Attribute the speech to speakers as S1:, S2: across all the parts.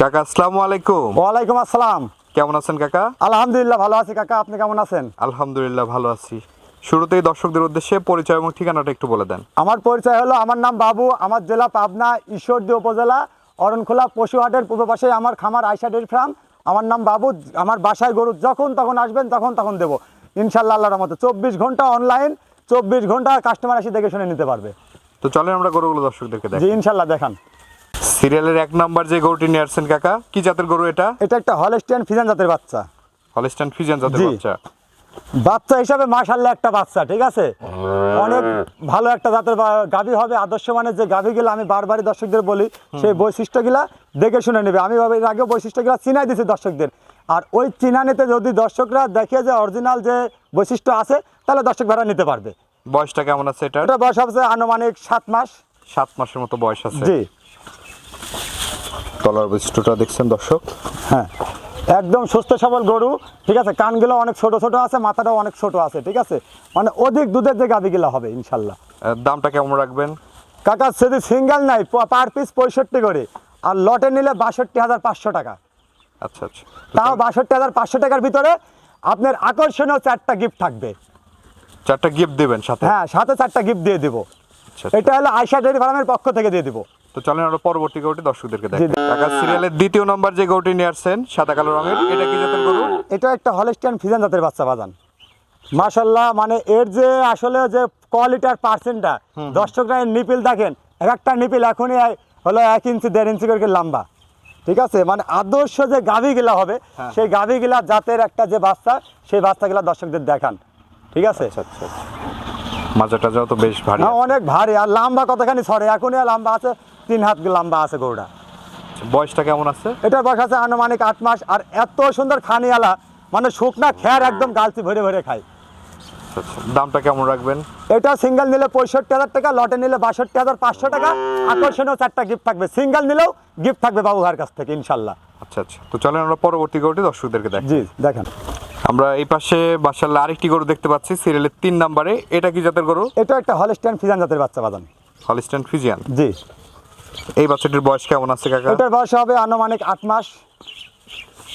S1: কাকা আসসালামু আলাইকুম।
S2: ওয়ালাইকুম আসসালাম।
S1: কেমন আছেন কাকা?
S2: আলহামদুলিল্লাহ ভালো আছি কাকা আপনি কেমন আছেন?
S1: আলহামদুলিল্লাহ ভালো আছি। শুরুতেই দর্শকদের উদ্দেশ্যে পরিচয় এবং ঠিকানাটা একটু বলে দেন।
S2: আমার পরিচয় হলো আমার নাম বাবু আমার জেলা পাবনা ঈশ্বরদী উপজেলা অরণখোলা পশুহাটের পূর্ব পাশে আমার খামার আইসা ডেয়ারি ফার্ম। আমার নাম বাবু আমার বাসায় গরু যখন তখন আসবেন তখন তখন দেবো। ইনশাল্লাহ আল্লাহর মতো চব্বিশ ঘণ্টা অনলাইন চব্বিশ ঘণ্টা কাস্টমার এসে দেখে শুনে নিতে পারবে।
S1: তো চলেন আমরা গরুগুলো দর্শকদেরকে দেখ
S2: ইনশাল্লাহ দেখান।
S1: সিরিয়ালের এক নাম্বার যে গরুটি নিয়ে আসছেন কাকা কি জাতের গরু এটা?
S2: এটা একটা হলেস্টিয়ান ফিজান জাতের বাচ্চা।
S1: হলিস্টান ফিজিয়ান জাতের বাচ্চা।
S2: বাচ্চা হিসাবে মাশাল্লাহ একটা বাচ্চা ঠিক আছে? অনেক ভালো একটা জাতের গাভী হবে। আদর্শ মানের যে গাভীগুলো আমি বারবারই দর্শকদের বলি সেই বৈশিষ্ট্যগুলা দেখে শুনে নেবে। আমি ভাবে এর আগেও বৈশিষ্ট্যগুলো চিনাই দিয়েছি দর্শকদের। আর ওই চিনানিতে যদি দর্শকরা দেখে যে অরিজিনাল যে বৈশিষ্ট্য আছে তাহলে দর্শক ভাড়া নিতে পারবে।
S1: বয়সটা কেমন আছে এটা
S2: এটা বয়স হচ্ছে আনুমানিক সাত মাস।
S1: সাত মাসের মতো বয়স আছে।
S2: জি।
S1: তলার বৈশিষ্ট্যটা দেখছেন দর্শক?
S2: হ্যাঁ। একদম সুস্থ সবল গরু ঠিক আছে? কানগুলো অনেক ছোট ছোট আছে মাথাটাও অনেক ছোট আছে ঠিক আছে? মানে অধিক দুধের যে গাভীগুলো হবে ইনশাল্লাহ।
S1: দামটা কেমন রাখবেন?
S2: কাকা যদি সিঙ্গেল নাই পার পিস পঁয়ষট্টি করে। আর লটে নিলে বাষট্টি হাজার পাঁচশো টাকা।
S1: আচ্ছা আচ্ছা।
S2: তাও বাষট্টি হাজার পাঁচশো টাকার ভিতরে আপনার আকর্ষণীয় চারটা গিফট থাকবে।
S1: চারটা গিফট দিবেন সাথে?
S2: হ্যাঁ সাথে চারটা গিফট দিয়ে দিব।
S1: আচ্ছা আচ্ছা।
S2: এটা হলো আয়সা ডেয়ারি ফার্মের পক্ষ থেকে দিয়ে দিব।
S1: তো চলেন আমরা পরবর্তী গরুটি দর্শকদেরকে দেখ। কাকা সিরিয়ালের দ্বিতীয় নম্বর যে গরুটি নিয়ে আসছেন সাদা কালো রঙের এটা কি জাতের গরু?
S2: এটা একটা হলেস্টিয়ান ফিজান জাতের বাচ্চা বাজান। মাশাল্লাহ মানে এর যে আসলে যে কোয়ালিটার পার্সেন্টটা দর্শকরা নিপিল দেখেন এক একটা নিপিল এখনই হলো এক ইঞ্চি দেড় ইঞ্চি করে লম্বা। ঠিক আছে? মানে আদর্শ যে গাভীগুলা হবে
S1: হ্যাঁ।
S2: সেই গাভীগুলা জাতের একটা যে বাচ্চা সেই বাচ্চাগুলা দর্শকদের দেখান। ঠিক আছে?
S1: আচ্ছা আচ্ছা আচ্ছা। মাজা তো বেশ ভারী
S2: অনেক ভারী। আর লম্বা কতখানি সরে এখনই আর লম্বা আছে। তিন হাত লম্বা আছে গরুটা?
S1: বয়সটা কেমন আছে?
S2: এটার বয়স আছে আনুমানিক আট মাস আর এত সুন্দর খানিয়ালা মানে শুকনা খ্যার একদম গালতি ভরে ভরে খায়।
S1: দামটা কেমন রাখবেন?
S2: এটা সিঙ্গেল নিলে পঁয়ষট্টি হাজার টাকা লটে নিলে বাষট্টি হাজার পাঁচশো টাকা আকর্ষণীয় চারটা গিফট থাকবে। সিঙ্গেল নিলেও গিফট থাকবে বাবু ভাইয়ের কাছ থেকে ইনশাল্লাহ।
S1: আচ্ছা আচ্ছা। তো চলেন আমরা পরবর্তী গরুটি দর্শকদেরকে দেখ
S2: জি দেখেন।
S1: আমরা এই পাশে মাশাআল্লাহ আরেকটি গরু দেখতে পাচ্ছি সিরিয়ালের তিন নম্বরে। এটা কি জাতের গরু?
S2: এটা একটা হলিস্টান ফিজান জাতের বাচ্চা বাদান
S1: হলিস্টান ফিজিয়ান।
S2: জি।
S1: এই বাচ্চাটির বয়স কেমন আছে কাকা?
S2: এটার বয়স হবে আনুমানিক আট মাস।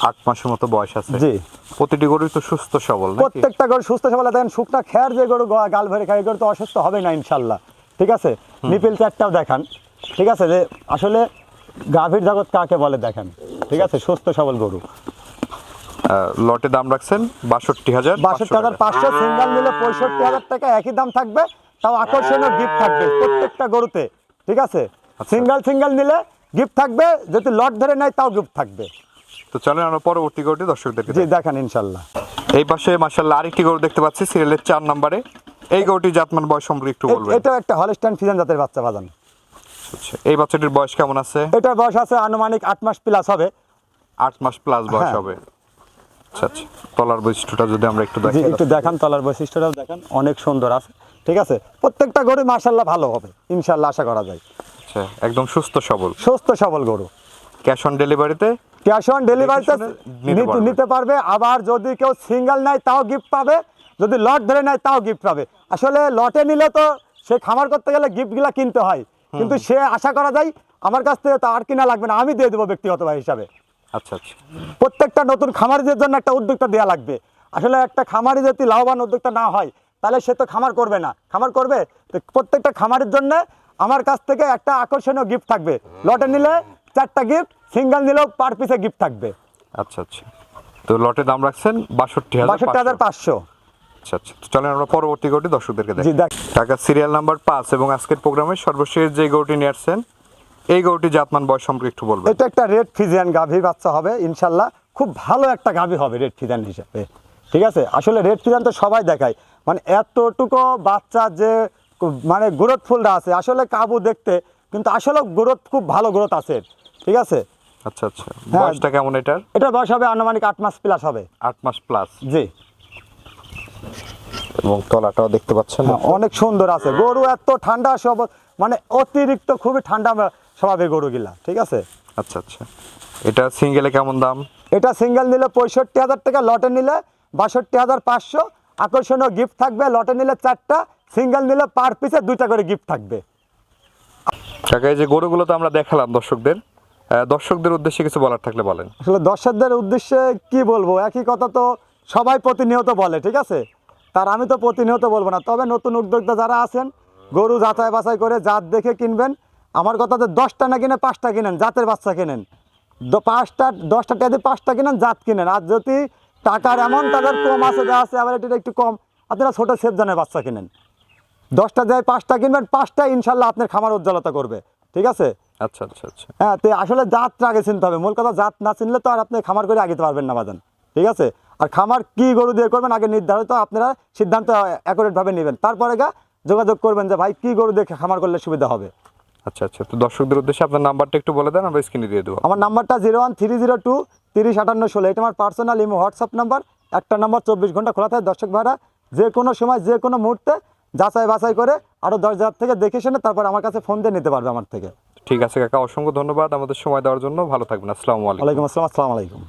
S1: আট মাসের মতো বয়স আছে।
S2: জি।
S1: প্রতিটি গরুই তো সুস্থ সবল নাকি?
S2: প্রত্যেকটা গরু সুস্থ সবল। দেখেন শুকনা খেয়ার যে গরু গাল ভরে খায় গরু তো অসুস্থ হবে না ইনশাল্লাহ। ঠিক আছে? নিপিল চারটাও দেখান। ঠিক আছে? যে আসলে গাভীর জগৎ কাকে বলে দেখেন। ঠিক আছে? সুস্থ সবল গরু।
S1: লটে দাম রাখছেন বাষট্টি হাজার
S2: বাষট্টি হাজার পাঁচশো সিঙ্গেল নিলে পঁয়ষট্টি হাজার টাকা একই দাম থাকবে তাও আকর্ষণীয় গিফট থাকবে প্রত্যেকটা গরুতে। ঠিক আছে? সিঙ্গেল সিঙ্গেল নিলে গিফট থাকবে যদি লট ধরে নেয় তাও গিফট থাকবে।
S1: তো চলেন আমরা পরবর্তী গরুটি দর্শকদেরকে
S2: জি দেখেন ইনশাল্লাহ।
S1: এই পাশে মার্শাল্লাহ আরেকটি গরু দেখতে পাচ্ছি সিরিয়ালের চার নম্বরে। এই গরুটি জাতমান বয়স সম্পর্কে একটু
S2: এ-
S1: বলবেন।
S2: এটাও একটা হলিস্টাইন ফিজান জাতের বাচ্চা বাজান।
S1: আচ্ছা, এই বাচ্চাটির বয়স কেমন আছে?
S2: এটার বয়স আছে আনুমানিক আট মাস প্লাস হবে।
S1: আট মাস প্লাস বয়স
S2: হ্যাঁ।
S1: হবে। আচ্ছা আচ্ছা তলার বৈশিষ্ট্যটা যদি আমরা একটু দেখি
S2: একটু দেখান তলার বৈশিষ্ট্যটাও দেখান অনেক সুন্দর আছে। ঠিক আছে? প্রত্যেকটা গরু মার্শাল্লাহ ভালো হবে ইনশাল্লাহ আশা করা যায়।
S1: আচ্ছা একদম সুস্থ সবল।
S2: সুস্থ সবল গরু।
S1: ক্যাশ অন ডেলিভারিতে
S2: ক্যাশ অন ডেলিভারিতে
S1: নিতে পারবে।
S2: আবার যদি কেউ সিঙ্গেল নেয় তাও গিফট পাবে যদি লট ধরে নেয় তাও গিফট পাবে। আসলে লটে নিলে তো সে খামার করতে গেলে গিফটগুলো কিনতে হয়। কিন্তু সে আশা করা যায় আমার কাছ থেকে তো আর কিনা লাগবে না আমি দিয়ে দেবো ব্যক্তিগত হিসাবে।
S1: আচ্ছা আচ্ছা।
S2: প্রত্যেকটা নতুন খামারিদের জন্য একটা উদ্যোক্তা দেওয়া লাগবে। আসলে একটা খামারি যদি লাভবান উদ্যোক্তা না হয় তাহলে সে তো খামার করবে না। খামার করবে? তো প্রত্যেকটা খামারের জন্য আমার কাছ থেকে একটা আকর্ষণীয় গিফট থাকবে। লটে নিলে চারটা গিফট সিঙ্গেল নিলেও পার পিসে গিফট থাকবে।
S1: আচ্ছা আচ্ছা। তো লটে দাম রাখছেন বাষট্টি হাজার
S2: বাষট্টি হাজার পাঁচশো।
S1: আচ্ছা আচ্ছা। চলেন আমরা পরবর্তী গরুটি দর্শকদেরকে দেখি
S2: দেখ।
S1: টাকা সিরিয়াল নাম্বার পাঁচ এবং আজকের প্রোগ্রামের সর্বশেষ যে গরুটি নিয়ে আসছেন এই গরুটি জাতমান বয়স সম্পর্কে একটু বলবেন।
S2: এটা একটা রেড ফিজিয়ান গাভী বাচ্চা হবে ইনশাল্লাহ। খুব ভালো একটা গাভী হবে রেড ফিজিয়ান হিসেবে। ঠিক আছে? আসলে রেড ফিজিয়ান তো সবাই দেখায়। মানে এতটুকু বাচ্চা যে মানে গ্রোথফুলটা আছে। আসলে কাবু দেখতে কিন্তু আসলে গ্রোথ খুব ভালো গ্রোথ আছে। ঠিক আছে?
S1: আচ্ছা আচ্ছা। বয়সটা কেমন এটার?
S2: এটা বয়স হবে আনুমানিক আট মাস প্লাস হবে।
S1: আট মাস প্লাস
S2: জি।
S1: এবং তলাটাও দেখতে পাচ্ছেন?
S2: হ্যাঁ, অনেক সুন্দর আছে। গরু এত ঠান্ডা সব মানে অতিরিক্ত খুবই ঠান্ডা স্বভাবের গরুগুলা ঠিক আছে?
S1: আচ্ছা আচ্ছা। এটা সিঙ্গেলে কেমন দাম?
S2: এটা সিঙ্গেল নিলে পঁয়ষট্টি হাজার টাকা লটে নিলে বাষট্টি হাজার পাঁচশো। আকর্ষণীয় গিফট থাকবে লটে নিলে চারটা সিঙ্গেল নিলে পার পিসে দুইটা করে গিফট থাকবে।
S1: কাকা এই যে গরুগুলো তো আমরা দেখালাম দর্শকদের দর্শকদের উদ্দেশ্যে কিছু বলার থাকলে বলেন।
S2: আসলে দর্শকদের উদ্দেশ্যে কি বলব? একই কথা তো সবাই প্রতিনিয়ত বলে ঠিক আছে? তার আমি তো প্রতিনিয়ত বলব না। তবে নতুন উদ্যোক্তা যারা আছেন গরু যাচাই বাছাই করে জাত দেখে কিনবেন। আমার কথাতে দশটা না কিনে পাঁচটা কিনেন জাতের বাচ্চা কিনেন। পাঁচটা দশটা টাকা দিয়ে পাঁচটা কিনেন জাত কিনেন। আর যদি টাকার এমন তাদের কম আছে যা আছে আবার এটা একটু কম আপনারা ছোটো সেফজানের বাচ্চা কিনেন। দশটা যায় পাঁচটা কিনবেন পাঁচটা ইনশাল্লাহ আপনার খামার উজ্জ্বলতা করবে। ঠিক আছে?
S1: আচ্ছা আচ্ছা আচ্ছা।
S2: হ্যাঁ তো আসলে জাতটা আগে চিনতে হবে। মূল কথা জাত না চিনলে তো আর আপনি খামার করে আগে পারবেন না বাজান। ঠিক আছে? আর খামার কি গরু দিয়ে করবেন আগে নির্ধারিত আপনারা সিদ্ধান্ত অ্যাকুরেটভাবে নেবেন। তারপরে গা যোগাযোগ করবেন যে ভাই কি গরু দিয়ে খামার করলে সুবিধা হবে?
S1: আচ্ছা আচ্ছা। তো দর্শকদের উদ্দেশ্যে আপনার নাম্বারটা একটু বলে দেন আমরা স্ক্রিনে দিয়ে দেবো।
S2: আমার নাম্বারটা zero one three zero two তিরিশ আটান্ন ষোলো। এটা আমার পার্সোনাল ইমো হোয়াটসঅ্যাপ নাম্বার একটা নাম্বার চব্বিশ ঘণ্টা খোলা থাকে। দর্শক ভাড়া যে কোনো সময় যে কোনো মুহূর্তে যাচাই বাছাই করে আরও দশ হাজার থেকে দেখে শুনে তারপর আমার কাছে ফোন দিয়ে নিতে পারবে আমার থেকে।
S1: ঠিক আছে কাকা অসংখ্য ধন্যবাদ আমাদের সময় দেওয়ার জন্য। ভালো থাকবেন আসসালামু আলাইকুম।
S2: আসসালাম আসসালামু আলাইকুম।